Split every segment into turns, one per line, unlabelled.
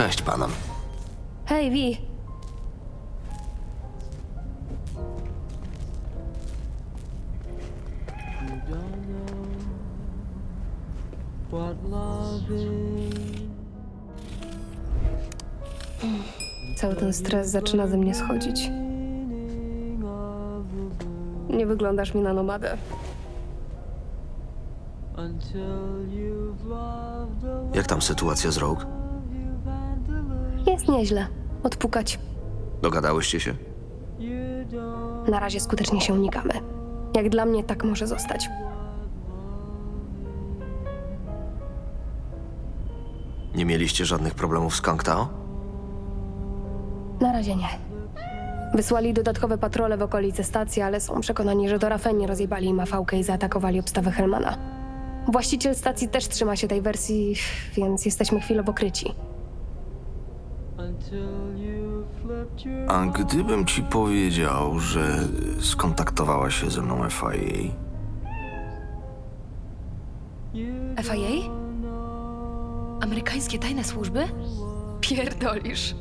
Cześć panom.
Hej, Vi. Cały ten stres zaczyna ze mnie schodzić. Nie wyglądasz mi na nomadę.
Jak tam sytuacja z Rogue?
Jest nieźle. Odpukać.
Dogadałyście się?
Na razie skutecznie się unikamy. Jak dla mnie tak może zostać.
Nie mieliście żadnych problemów z Kangtao?
Na razie nie. Wysłali dodatkowe patrole w okolice stacji, ale są przekonani, że to Rafeni rozjebali im afałkę i zaatakowali obstawę Helmana. Właściciel stacji też trzyma się tej wersji, więc jesteśmy chwilowo kryci.
A gdybym ci powiedział, że skontaktowała się ze mną FIA,
FIA? Amerykańskie tajne służby? Pierdolisz.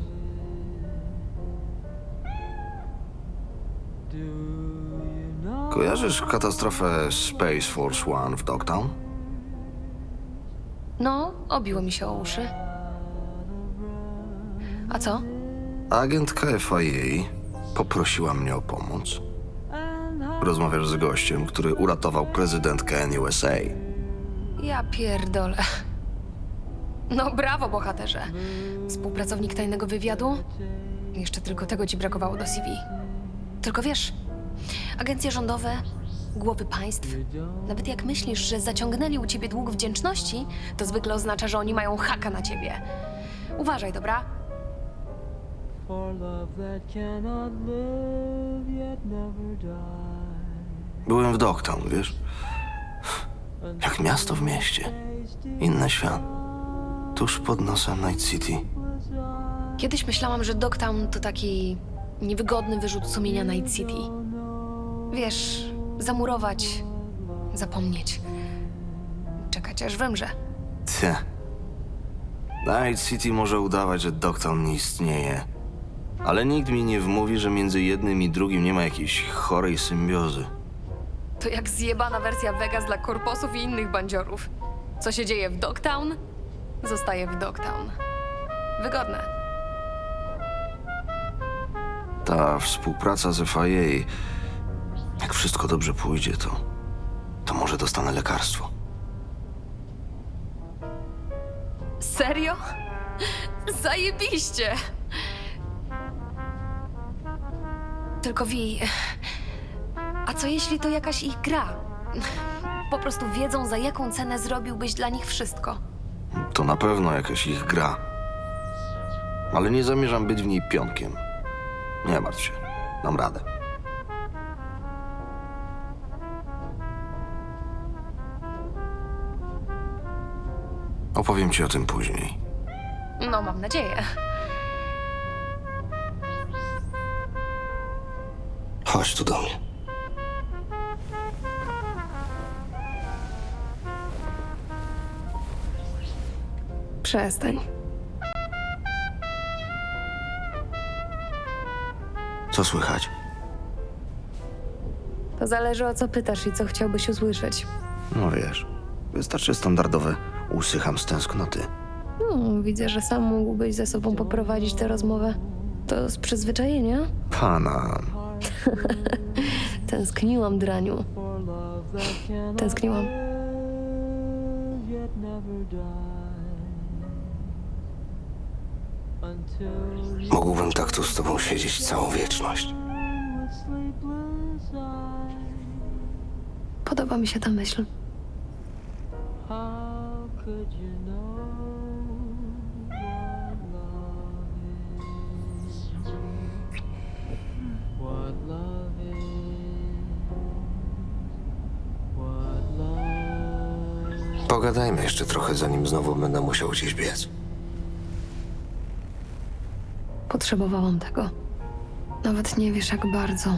kojarzysz katastrofę Space Force One w Dogtown?
No, obiło mi się o uszy. A co?
Agentka FIA poprosiła mnie o pomoc. Rozmawiasz z gościem, który uratował prezydentkę NUSA.
Ja pierdolę. No brawo, bohaterze. Współpracownik tajnego wywiadu? Jeszcze tylko tego ci brakowało do CV. Tylko wiesz, agencje rządowe, głowy państw, nawet jak myślisz, że zaciągnęli u ciebie dług wdzięczności, to zwykle oznacza, że oni mają haka na ciebie. Uważaj, dobra?
For love that cannot live yet never die
Byłem w Dogtown, wiesz? Jak miasto w mieście. Inny świat. Tuż pod nosem Night City.
Kiedyś myślałam, że Dogtown to taki niewygodny wyrzut sumienia Night City. Wiesz, zamurować, zapomnieć, czekać aż wymrze.
Tja. Night City może udawać, że Dogtown nie istnieje. Ale nikt mi nie wmówi, że między jednym i drugim nie ma jakiejś chorej symbiozy.
To jak zjebana wersja Vegas dla korposów i innych bandziorów. Co się dzieje w Dogtown, zostaje w Dogtown. Wygodne.
Ta współpraca z FIA, jak wszystko dobrze pójdzie, to, to może dostanę lekarstwo.
Serio? Zajebiście! Tylko Wi... A co jeśli to jakaś ich gra? Po prostu wiedzą, za jaką cenę zrobiłbyś dla nich wszystko.
To na pewno jakaś ich gra. Ale nie zamierzam być w niej pionkiem. Nie martw się, dam radę. Opowiem ci o tym później.
No, mam nadzieję.
Chodź tu do mnie.
Przestań.
Co słychać?
To zależy o co pytasz i co chciałbyś usłyszeć.
No wiesz, wystarczy standardowe usycham z tęsknoty.
No, widzę, że sam mógłbyś ze sobą poprowadzić tę rozmowę. To z przyzwyczajenia?
Pana,
Tęskniłam, draniu. Tęskniłam.
mógłbym tak tu z tobą siedzieć całą wieczność.
Podoba mi się ta myśl.
how could you know
Pogadajmy jeszcze trochę, zanim znowu będę musiał gdzieś biec.
Potrzebowałam tego. Nawet nie wiesz, jak bardzo.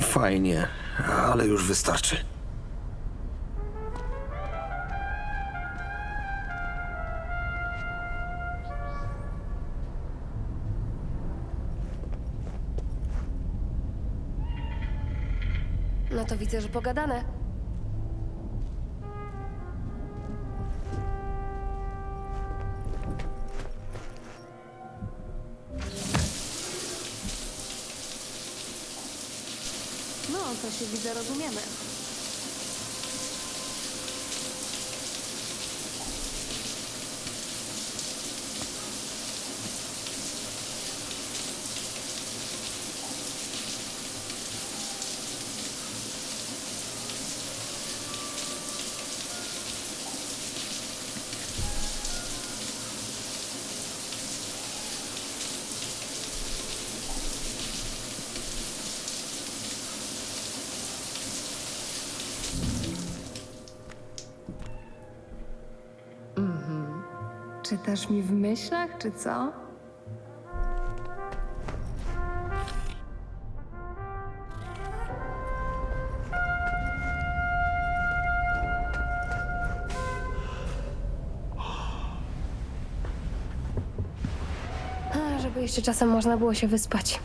Fajnie, ale już wystarczy.
No to widzę, że pogadane. co się widzę, rozumiemy. Czytasz mi w myślach, czy co? Żeby jeszcze czasem można było się wyspać.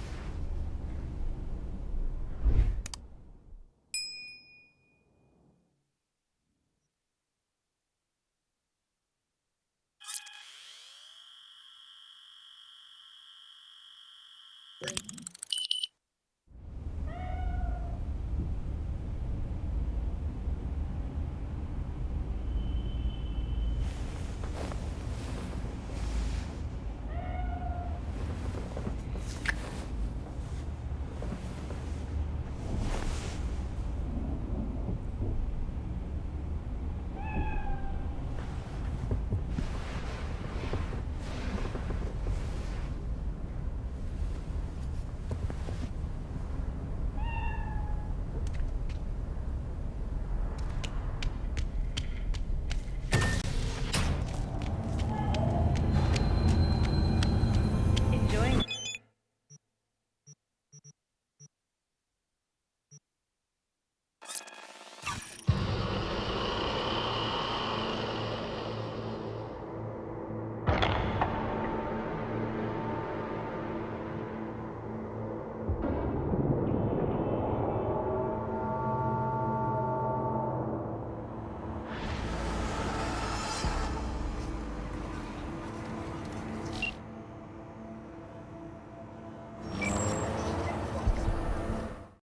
Thank you.